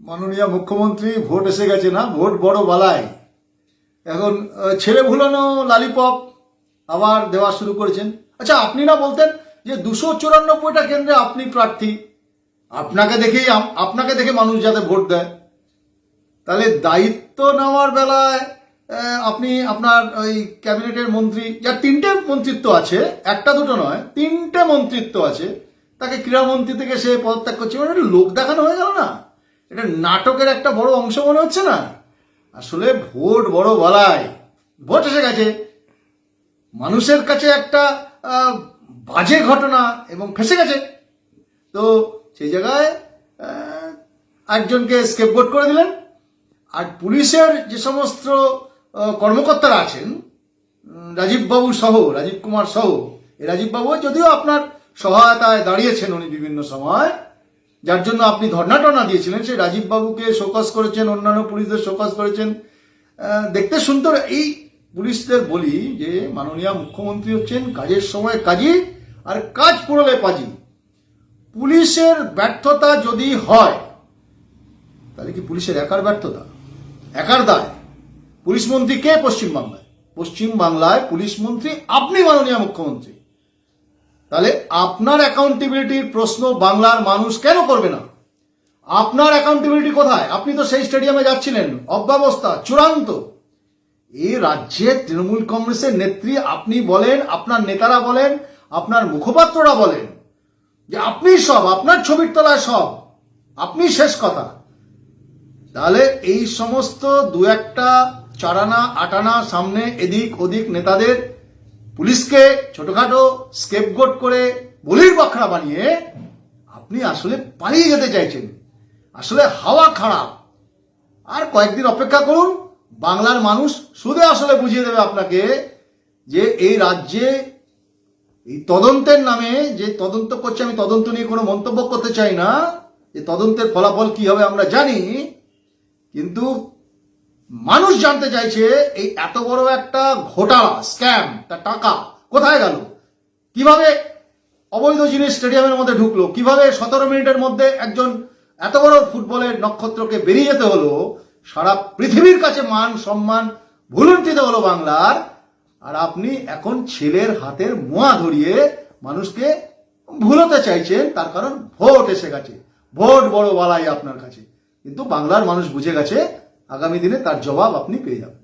মাননীয় মুখ্যমন্ত্রী, ভোট এসে গেছে না? ভোট বড় বালায় এখন ছেলে ভুলানো লালিপপ আবার দেওয়া শুরু করেছেন। আচ্ছা আপনি না বলতেন যে দুশো চুরানব্বইটা কেন্দ্রে আপনি প্রার্থী। আপনাকে দেখেই আপনাকে দেখে মানুষ যাতে ভোট দেয়। তাহলে দায়িত্ব নেওয়ার বেলায় আপনি আপনার ওই ক্যাবিনেটের মন্ত্রী যার তিনটে মন্ত্রিত্ব আছে, একটা দুটো নয়, তিনটে মন্ত্রিত্ব আছে, তাকে ক্রীড়ামন্ত্রী থেকে সে পদত্যাগ করছে। মানে লোক দেখানো হয়ে গেল না? এটা নাটকের একটা বড় অংশ মনে হচ্ছে না? আসলে ভোট বড় বলায় ভোট এসে গেছে। মানুষের কাছে একটা বাজে ঘটনা এবং ফেসে গেছে। তো সেই জায়গায় একজনকে স্কেপগোট করে দিলেন। আর পুলিশের যে সমস্ত কর্মকর্তারা আছেন উম, রাজীব বাবু সহ রাজীব কুমার সহ এই রাজীব বাবু যদিও আপনার সহায়তায় দাঁড়িয়েছেন উনি বিভিন্ন সময় যার জন্য আপনি ধর্ণা টর্ণা দিয়েছিলেন, সেই রাজীব বাবুকে শোকস করেছেন, অন্যান্য পুলিশদের শোকস করেছেন। দেখতে সুন্দর। এই পুলিশদের বলি যে, মাননীয় মুখ্যমন্ত্রী হচ্ছেন কাজের সময় কাজী আর কাজ পড়লে পাজি। পুলিশের ব্যর্থতা যদি হয়, তাহলে কি পুলিশের একার ব্যর্থতা? একার দায়। পুলিশ মন্ত্রী কে পশ্চিমবাংলায়? পশ্চিম বাংলায় পুলিশ মন্ত্রী আপনি, মাননীয় মুখ্যমন্ত্রী। তাহলে আপনার অ্যাকাউন্টেবিলিটির প্রশ্ন বাংলার মানুষ কেন করবে না? আপনার অ্যাকাউন্টেবিলিটি কোথায়? আপনি তো সেই স্টেডিয়ামে যাচ্ছিলেন। অব্যবস্থা, চূড়ান্ত। এই রাজ্যে তৃণমূল কংগ্রেসের নেত্রী আপনি বলেন, আপনার নেতারা বলেন, আপনার মুখপাত্ররা বলেন যে আপনি সব, আপনার ছবির তলায় সব, আপনি শেষ কথা। তাহলে এই সমস্ত দু একটা চারানা, আটানা, সামনে এদিক ওদিক নেতাদের পুলিশকে ছোটখাটো স্কেপগোট করে বলির বাখরা বানিয়ে আপনি আসলে পালিয়ে যেতে চাইছেন। আসলে হাওয়া খারাপ। আর কয়েকদিন অপেক্ষা করুন, বাংলার মানুষ শুধু আসলে বুঝিয়ে দেবে আপনাকে যে এই রাজ্যে এই তদন্তের নামে যে তদন্ত করছে, আমি তদন্ত নিয়ে কোনো মন্তব্য করতে চাই না। যে তদন্তের ফলাফল কি হবে আমরা জানি, কিন্তু মানুষ জানতে চাইছে, এই এত বড় একটা ঘোটালা স্ক্যাম তার টাকা কোথায় গেল? কীভাবে অবৈধ জিনিস স্টেডিয়ামের মধ্যে ঢুকলো? কীভাবে সতেরো মিনিটের মধ্যে একজন এত বড় ফুটবলের নক্ষত্রকে বেরিয়ে যেতে হলো? সারা পৃথিবীর কাছে মান, সম্মান ভুলুন্ঠিত হলো বাংলার। আর আপনি এখন ছেলের হাতের মোয়া ধরিয়ে মানুষকে ভুলোতে চাইছেন, তার কারণ ভোট এসে গেছে। ভোট বড় বালাই আপনার কাছে। কিন্তু বাংলার মানুষ বুঝে গেছে আগামী দিনে তার জবাব আপনি পেয়ে যাবেন।